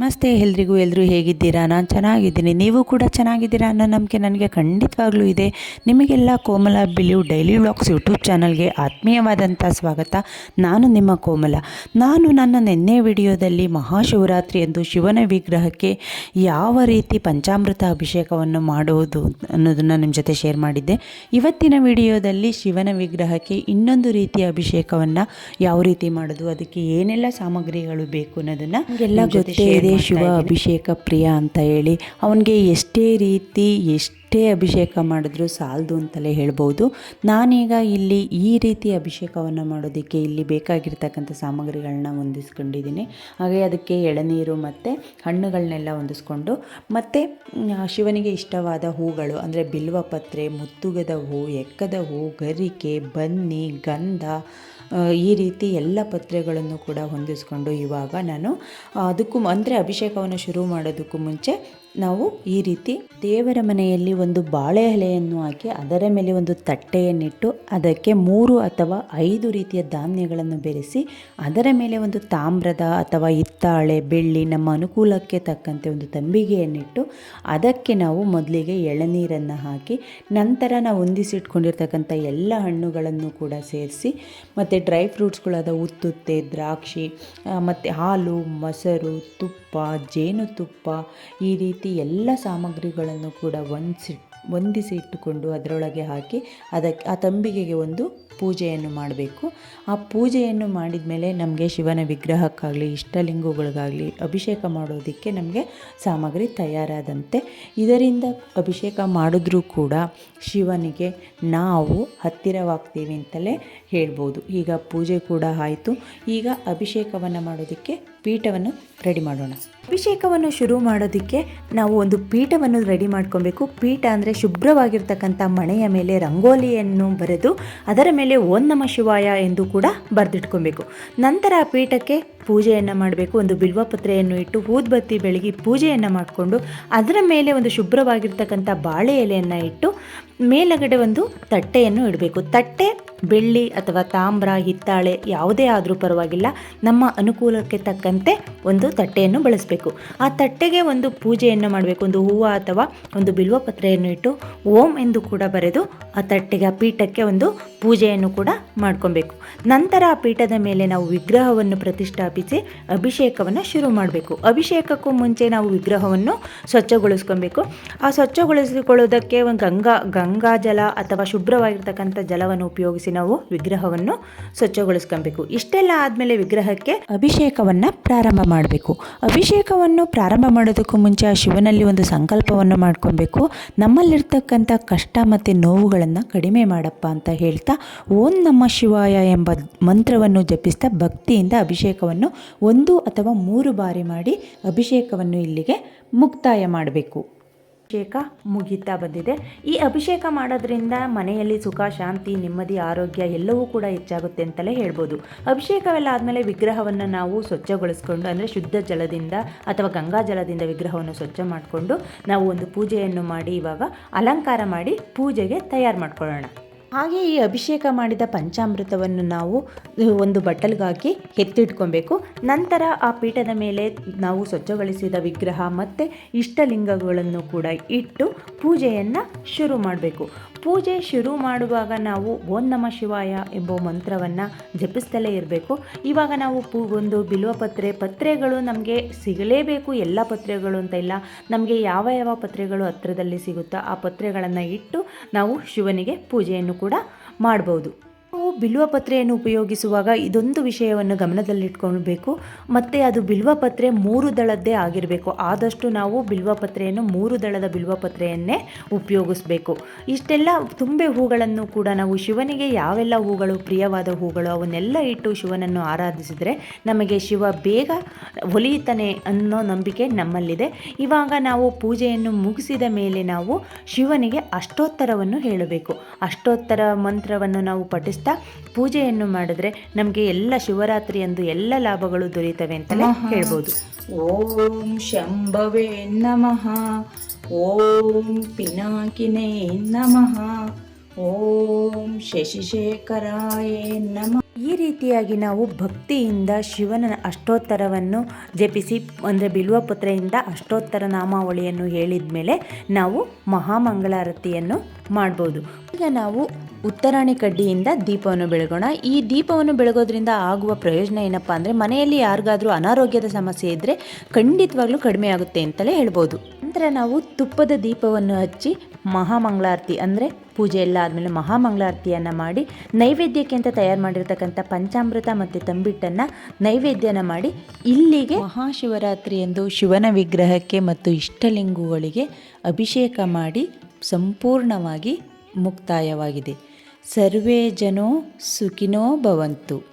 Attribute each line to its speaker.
Speaker 1: ನಮಸ್ತೆ ಎಲ್ರಿಗೂ ಎಲ್ಲರೂ ಹೇಗಿದ್ದೀರಾ? ನಾನು ಚೆನ್ನಾಗಿದ್ದೀನಿ. ನೀವು ಕೂಡ ಚೆನ್ನಾಗಿದ್ದೀರಾ ಅನ್ನೋ ನಂಬಿಕೆ ನನಗೆ ಖಂಡಿತವಾಗ್ಲೂ ಇದೆ. ನಿಮಗೆಲ್ಲ Komala believe daily vlogs YouTube ಚಾನಲ್ಗೆ ಆತ್ಮೀಯವಾದಂಥ ಸ್ವಾಗತ. ನಾನು ನಿಮ್ಮ ಕೋಮಲ. ನಾನು ನನ್ನ ನಿನ್ನೆ ವಿಡಿಯೋದಲ್ಲಿ ಮಹಾಶಿವರಾತ್ರಿ ಎಂದು ಶಿವನ ವಿಗ್ರಹಕ್ಕೆ ಯಾವ ರೀತಿ ಪಂಚಾಮೃತ ಅಭಿಷೇಕವನ್ನು ಮಾಡುವುದು ಅನ್ನೋದನ್ನು ನಿಮ್ಮ ಜೊತೆ ಶೇರ್ ಮಾಡಿದ್ದೆ. ಇವತ್ತಿನ ವಿಡಿಯೋದಲ್ಲಿ ಶಿವನ ವಿಗ್ರಹಕ್ಕೆ ಇನ್ನೊಂದು ರೀತಿಯ ಅಭಿಷೇಕವನ್ನು ಯಾವ ರೀತಿ ಮಾಡೋದು ಅದಕ್ಕೆ ಏನೆಲ್ಲ ಸಾಮಗ್ರಿಗಳು ಬೇಕು ಅನ್ನೋದನ್ನು ಎಲ್ಲ ಗೊತ್ತೇ ಇದೆ. ಶಿವ ಅಭಿಷೇಕ ಪ್ರಿಯ ಅಂತ ಹೇಳಿ ಅವನಿಗೆ ಎಷ್ಟೇ ರೀತಿ ಎಷ್ಟೇ ಅಭಿಷೇಕ ಮಾಡಿದ್ರು ಸಾಲದು ಅಂತಲೇ ಹೇಳ್ಬೋದು. ನಾನೀಗ ಇಲ್ಲಿ ಈ ರೀತಿ ಅಭಿಷೇಕವನ್ನು ಮಾಡೋದಕ್ಕೆ ಇಲ್ಲಿ ಬೇಕಾಗಿರ್ತಕ್ಕಂಥ ಸಾಮಗ್ರಿಗಳನ್ನ ಹೊಂದಿಸ್ಕೊಂಡಿದ್ದೀನಿ. ಹಾಗೆ ಅದಕ್ಕೆ ಎಳನೀರು ಮತ್ತು ಹಣ್ಣುಗಳನ್ನೆಲ್ಲ ಹೊಂದಿಸ್ಕೊಂಡು, ಮತ್ತು ಶಿವನಿಗೆ ಇಷ್ಟವಾದ ಹೂಗಳು, ಅಂದರೆ ಬಿಲ್ವಪತ್ರೆ ಮುತ್ತುಗದ ಹೂ, ಎಕ್ಕದ ಹೂ, ಗರಿಕೆ, ಬನ್ನಿ, ಗಂಧ ಈ ರೀತಿ ಎಲ್ಲ ಪತ್ರೆಗಳನ್ನು ಕೂಡ ಹೊಂದಿಸ್ಕೊಂಡು ಇವಾಗ ನಾನು ಅದಕ್ಕೂ, ಅಂದರೆ ಅಭಿಷೇಕವನ್ನು ಶುರು ಮಾಡೋದಕ್ಕೂ ಮುಂಚೆ ನಾವು ಈ ರೀತಿ ದೇವರ ಮನೆಯಲ್ಲಿ ಒಂದು ಬಾಳೆ ಎಲೆಯನ್ನು ಹಾಕಿ ಅದರ ಮೇಲೆ ಒಂದು ತಟ್ಟೆಯನ್ನಿಟ್ಟು ಅದಕ್ಕೆ ಮೂರು ಅಥವಾ ಐದು ರೀತಿಯ ಧಾನ್ಯಗಳನ್ನು ಬೆರೆಸಿ ಅದರ ಮೇಲೆ ಒಂದು ತಾಮ್ರದ ಅಥವಾ ಹಿತ್ತಾಳೆ, ಬೆಳ್ಳಿ ನಮ್ಮ ಅನುಕೂಲಕ್ಕೆ ತಕ್ಕಂತೆ ಒಂದು ತಂಬಿಗೆಯನ್ನಿಟ್ಟು ಅದಕ್ಕೆ ನಾವು ಮೊದಲಿಗೆ ಎಳನೀರನ್ನು ಹಾಕಿ ನಂತರ ನಾವು ಹೊಂದಿಸಿಟ್ಕೊಂಡಿರ್ತಕ್ಕಂಥ ಎಲ್ಲ ಹಣ್ಣುಗಳನ್ನು ಕೂಡ ಸೇರಿಸಿ ಮತ್ತು ಡ್ರೈ ಫ್ರೂಟ್ಸ್ಗಳಾದ ಉತ್ತುತ್ತೆ, ದ್ರಾಕ್ಷಿ ಮತ್ತು ಹಾಲು, ಮೊಸರು, ತುಪ್ಪ ಜೇನುತುಪ್ಪ ಈ ರೀತಿ ಎಲ್ಲ ಸಾಮಗ್ರಿಗಳನ್ನು ಕೂಡ ಹೊಂದಿಸಿ ಹೊಂದಿಸಿ ಇಟ್ಟುಕೊಂಡು ಅದರೊಳಗೆ ಹಾಕಿ ಅದಕ್ಕೆ ಆ ತಂಬಿಗೆಗೆ ಒಂದು ಪೂಜೆಯನ್ನು ಮಾಡಬೇಕು. ಆ ಪೂಜೆಯನ್ನು ಮಾಡಿದ ಮೇಲೆ ನಮಗೆ ಶಿವನ ವಿಗ್ರಹಕ್ಕಾಗಲಿ, ಇಷ್ಟಲಿಂಗಗಳಿಗಾಗಲಿ ಅಭಿಷೇಕ ಮಾಡೋದಕ್ಕೆ ನಮಗೆ ಸಾಮಗ್ರಿ ತಯಾರಾದಂತೆ. ಇದರಿಂದ ಅಭಿಷೇಕ ಮಾಡಿದ್ರೂ ಕೂಡ ಶಿವನಿಗೆ ನಾವು ಹತ್ತಿರವಾಗ್ತೀವಿ ಅಂತಲೇ ಹೇಳ್ಬೋದು. ಈಗ ಪೂಜೆ ಕೂಡ ಆಯಿತು. ಈಗ ಅಭಿಷೇಕವನ್ನು ಮಾಡೋದಕ್ಕೆ ಪೀಠವನ್ನು ರೆಡಿ ಮಾಡೋಣ. ಅಭಿಷೇಕವನ್ನು ಶುರು ಮಾಡೋದಕ್ಕೆ ನಾವು ಒಂದು ಪೀಠವನ್ನು ರೆಡಿ ಮಾಡ್ಕೊಬೇಕು. ಪೀಠ ಅಂದರೆ ಶುಭ್ರವಾಗಿರ್ತಕ್ಕಂಥ ಮಣೆಯ ಮೇಲೆ ರಂಗೋಲಿಯನ್ನು ಬರೆದು ಅದರ ಮೇಲೆ ಓಂ ನಮ ಶಿವಾಯ ಎಂದು ಕೂಡ ಬರೆದಿಟ್ಕೊಬೇಕು. ನಂತರ ಆ ಪೀಠಕ್ಕೆ ಪೂಜೆಯನ್ನು ಮಾಡಬೇಕು, ಒಂದು ಬಿಲ್ವಪತ್ರೆಯನ್ನು ಇಟ್ಟು ಊದ್ಬತ್ತಿ ಬೆಳಗಿ ಪೂಜೆಯನ್ನು ಮಾಡಿಕೊಂಡು ಅದರ ಮೇಲೆ ಒಂದು ಶುಭ್ರವಾಗಿರ್ತಕ್ಕಂಥ ಬಾಳೆ ಎಲೆಯನ್ನು ಇಟ್ಟು ಮೇಲಗಡೆ ಒಂದು ತಟ್ಟೆಯನ್ನು ಇಡಬೇಕು. ತಟ್ಟೆ, ಬೆಳ್ಳಿ ಅಥವಾ ತಾಮ್ರ, ಹಿತ್ತಾಳೆ ಯಾವುದೇ ಆದರೂ ಪರವಾಗಿಲ್ಲ. ನಮ್ಮ ಅನುಕೂಲಕ್ಕೆ ತಕ್ಕಂತೆ ಒಂದು ತಟ್ಟೆಯನ್ನು ಬಳಸಬೇಕು. ಆ ತಟ್ಟೆಗೆ ಒಂದು ಪೂಜೆಯನ್ನು ಮಾಡಬೇಕು. ಒಂದು ಹೂವು ಅಥವಾ ಒಂದು ಬಿಲ್ವಪತ್ರೆಯನ್ನು ಇಟ್ಟು ಓಂ ಎಂದು ಕೂಡ ಬರೆದು ಆ ತಟ್ಟೆಗೆ, ಆ ಪೀಠಕ್ಕೆ ಒಂದು ಪೂಜೆಯನ್ನು ಕೂಡ ಮಾಡ್ಕೊಬೇಕು. ನಂತರ ಆ ಪೀಠದ ಮೇಲೆ ನಾವು ವಿಗ್ರಹವನ್ನು ಪ್ರತಿಷ್ಠಾಪಿಸಿ ಅಭಿಷೇಕವನ್ನು ಶುರು ಮಾಡಬೇಕು. ಅಭಿಷೇಕಕ್ಕೂ ಮುಂಚೆ ನಾವು ವಿಗ್ರಹವನ್ನು ಸ್ವಚ್ಛಗೊಳಿಸ್ಕೊಬೇಕು. ಆ ಸ್ವಚ್ಛಗೊಳಿಸಿಕೊಳ್ಳೋದಕ್ಕೆ ಒಂದು ಗಂಗಾ ಗಂಗಾ ಜಲ ಅಥವಾ ಶುಭ್ರವಾಗಿರ್ತಕ್ಕಂಥ ಜಲವನ್ನು ಉಪಯೋಗಿಸಿ ನಾವು ವಿಗ್ರಹವನ್ನು ಸ್ವಚ್ಛಗೊಳಿಸ್ಕೊಬೇಕು. ಇಷ್ಟೆಲ್ಲ ಆದಮೇಲೆ ವಿಗ್ರಹಕ್ಕೆ ಅಭಿಷೇಕವನ್ನು ಪ್ರಾರಂಭ ಮಾಡಬೇಕು. ಅಭಿಷೇಕವನ್ನು ಪ್ರಾರಂಭ ಮಾಡೋದಕ್ಕೂ ಮುಂಚೆ ಆ ಶಿವನಲ್ಲಿ ಒಂದು ಸಂಕಲ್ಪವನ್ನು ಮಾಡ್ಕೊಬೇಕು. ನಮ್ಮಲ್ಲಿರ್ತಕ್ಕಂಥ ಕಷ್ಟ ಮತ್ತು ನೋವುಗಳನ್ನು ಕಡಿಮೆ ಮಾಡಪ್ಪ ಅಂತ ಹೇಳ್ತಾ ಓಂ ನಮ್ಮ ಶಿವಾಯ ಎಂಬ ಮಂತ್ರವನ್ನು ಜಪಿಸ್ತಾ ಭಕ್ತಿಯಿಂದ ಅಭಿಷೇಕವನ್ನು ಒಂದು ಅಥವಾ ಮೂರು ಬಾರಿ ಮಾಡಿ ಅಭಿಷೇಕವನ್ನು ಇಲ್ಲಿಗೆ ಮುಕ್ತಾಯ ಮಾಡಬೇಕು. ಅಭಿಷೇಕ ಮುಗಿತಾ ಬಂದಿದೆ. ಈ ಅಭಿಷೇಕ ಮಾಡೋದ್ರಿಂದ ಮನೆಯಲ್ಲಿ ಸುಖ, ಶಾಂತಿ, ನೆಮ್ಮದಿ, ಆರೋಗ್ಯ ಎಲ್ಲವೂ ಕೂಡ ಹೆಚ್ಚಾಗುತ್ತೆ ಅಂತಲೇ ಹೇಳ್ಬೋದು. ಅಭಿಷೇಕವೆಲ್ಲ ಆದಮೇಲೆ ವಿಗ್ರಹವನ್ನು ನಾವು ಸ್ವಚ್ಛಗೊಳಿಸ್ಕೊಂಡು, ಅಂದರೆ ಶುದ್ಧ ಜಲದಿಂದ ಅಥವಾ ಗಂಗಾ ಜಲದಿಂದ ವಿಗ್ರಹವನ್ನು ಸ್ವಚ್ಛ ಮಾಡಿಕೊಂಡು ನಾವು ಒಂದು ಪೂಜೆಯನ್ನು ಮಾಡಿ, ಇವಾಗ ಅಲಂಕಾರ ಮಾಡಿ ಪೂಜೆಗೆ ತಯಾರು ಮಾಡ್ಕೊಳ್ಳೋಣ. ಹಾಗೆ ಈ ಅಭಿಷೇಕ ಮಾಡಿದ ಪಂಚಾಮೃತವನ್ನು ನಾವು ಒಂದು ಬಟ್ಟಲ್ಗಾಕಿ ಎತ್ತಿಟ್ಕೊಬೇಕು. ನಂತರ ಆ ಪೀಠದ ಮೇಲೆ ನಾವು ಸ್ವಚ್ಛಗೊಳಿಸಿದ ವಿಗ್ರಹ ಮತ್ತು ಇಷ್ಟಲಿಂಗಗಳನ್ನು ಕೂಡ ಇಟ್ಟು ಪೂಜೆಯನ್ನು ಶುರು ಮಾಡಬೇಕು. ಪೂಜೆ ಶುರು ಮಾಡುವಾಗ ನಾವು ಓಂ ನಮ ಶಿವಾಯ ಎಂಬ ಮಂತ್ರವನ್ನು ಜಪಿಸ್ತಲೇ ಇರಬೇಕು. ಇವಾಗ ನಾವು ಪೂ ಒಂದು ಬಿಲ್ವಪತ್ರೆ ಪತ್ರೆಗಳು ನಮಗೆ ಸಿಗಲೇಬೇಕು, ಎಲ್ಲ ಪತ್ರೆಗಳು ಅಂತ ಇಲ್ಲ. ನಮಗೆ ಯಾವ ಯಾವ ಪತ್ರೆಗಳು ಹತ್ರದಲ್ಲಿ ಸಿಗುತ್ತೋ ಆ ಪತ್ರೆಗಳನ್ನು ಇಟ್ಟು ನಾವು ಶಿವನಿಗೆ ಪೂಜೆಯನ್ನು ಕೂಡ ಮಾಡ್ಬೋದು. ಬಿಲ್ವಪತ್ರೆಯನ್ನು ಉಪಯೋಗಿಸುವಾಗ ಇದೊಂದು ವಿಷಯವನ್ನು ಗಮನದಲ್ಲಿಟ್ಕೊಳ್ಬೇಕು. ಮತ್ತು ಅದು ಬಿಲ್ವಪತ್ರೆ ಮೂರು ದಳದ್ದೇ ಆಗಿರಬೇಕು. ಆದಷ್ಟು ನಾವು ಬಿಲ್ವಪತ್ರೆಯನ್ನು ಮೂರು ದಳದ ಬಿಲ್ವಪತ್ರೆಯನ್ನೇ ಉಪಯೋಗಿಸ್ಬೇಕು. ಇಷ್ಟೆಲ್ಲ ತುಂಬೆ ಹೂಗಳನ್ನು ಕೂಡ ನಾವು ಶಿವನಿಗೆ ಯಾವೆಲ್ಲ ಹೂಗಳು, ಪ್ರಿಯವಾದ ಹೂಗಳು ಅವನ್ನೆಲ್ಲ ಇಟ್ಟು ಶಿವನನ್ನು ಆರಾಧಿಸಿದರೆ ನಮಗೆ ಶಿವ ಬೇಗ ಒಲಿಯುತ್ತಾನೆ ಅನ್ನೋ ನಂಬಿಕೆ ನಮ್ಮಲ್ಲಿದೆ. ಇವಾಗ ನಾವು ಪೂಜೆಯನ್ನು ಮುಗಿಸಿದ ಮೇಲೆ ನಾವು ಶಿವನಿಗೆ ಅಷ್ಟೋತ್ತರವನ್ನು ಹೇಳಬೇಕು. ಅಷ್ಟೋತ್ತರ ಮಂತ್ರವನ್ನು ನಾವು ಪಠಿಸ್ತಾ ಪೂಜೆಯನ್ನು ಮಾಡಿದ್ರೆ ನಮಗೆ ಎಲ್ಲ ಶಿವರಾತ್ರಿಯಂದು ಎಲ್ಲ ಲಾಭಗಳು ದೊರೆಯುತ್ತವೆ ಅಂತಲೇ ಹೇಳ್ಬೋದು. ಓಂ ಶಂಭವೇ ನಮಃ. ಓಂ ಪಿನಾಕಿನೇ ನಮಃ. ಓಂ ಶಶಿಶೇಖರಾಯ ನಮಃ. ಈ ರೀತಿಯಾಗಿ ನಾವು ಭಕ್ತಿಯಿಂದ ಶಿವನ ಅಷ್ಟೋತ್ತರವನ್ನು ಜಪಿಸಿ ಅಂದರೆ ಬಿಲ್ವಪುತ್ರೆಯಿಂದ ಅಷ್ಟೋತ್ತರ ನಾಮಾವಳಿಯನ್ನು ಹೇಳಿದ ಮೇಲೆ ನಾವು ಮಹಾಮಂಗಳಾರತಿಯನ್ನು ಮಾಡ್ಬೋದು. ಈಗ ನಾವು ಉತ್ತರಾಣಿ ಕಡ್ಡಿಯಿಂದ ದೀಪವನ್ನು ಬೆಳಗೋಣ. ಈ ದೀಪವನ್ನು ಬೆಳಗೋದ್ರಿಂದ ಆಗುವ ಪ್ರಯೋಜನ ಏನಪ್ಪ ಅಂದರೆ ಮನೆಯಲ್ಲಿ ಯಾರಿಗಾದರೂ ಅನಾರೋಗ್ಯದ ಸಮಸ್ಯೆ ಇದ್ದರೆ ಖಂಡಿತವಾಗ್ಲೂ ಕಡಿಮೆ ಆಗುತ್ತೆ ಅಂತಲೇ ಹೇಳ್ಬೋದು. ನಂತರ ನಾವು ತುಪ್ಪದ ದೀಪವನ್ನು ಹಚ್ಚಿ ಮಹಾಮಂಗಳಾರತಿ ಅಂದರೆ ಪೂಜೆ ಎಲ್ಲ ಆದಮೇಲೆ ಮಹಾಮಂಗಳಾರತಿಯನ್ನು ಮಾಡಿ ನೈವೇದ್ಯಕ್ಕೆ ಅಂತ ತಯಾರು ಮಾಡಿರ್ತಕ್ಕಂಥ ಪಂಚಾಮೃತ ಮತ್ತು ತಂಬಿಟ್ಟನ್ನು ನೈವೇದ್ಯನ ಮಾಡಿ ಇಲ್ಲಿಗೆ ಮಹಾಶಿವರಾತ್ರಿ ಎಂದು ಶಿವನ ವಿಗ್ರಹಕ್ಕೆ ಮತ್ತು ಇಷ್ಟಲಿಂಗುಗಳಿಗೆ ಅಭಿಷೇಕ ಮಾಡಿ ಸಂಪೂರ್ಣವಾಗಿ ಮುಕ್ತಾಯವಾಗಿದೆ. ಸರ್ವೇ ಜನೋ ಸುಖಿನೋ ಭವಂತು.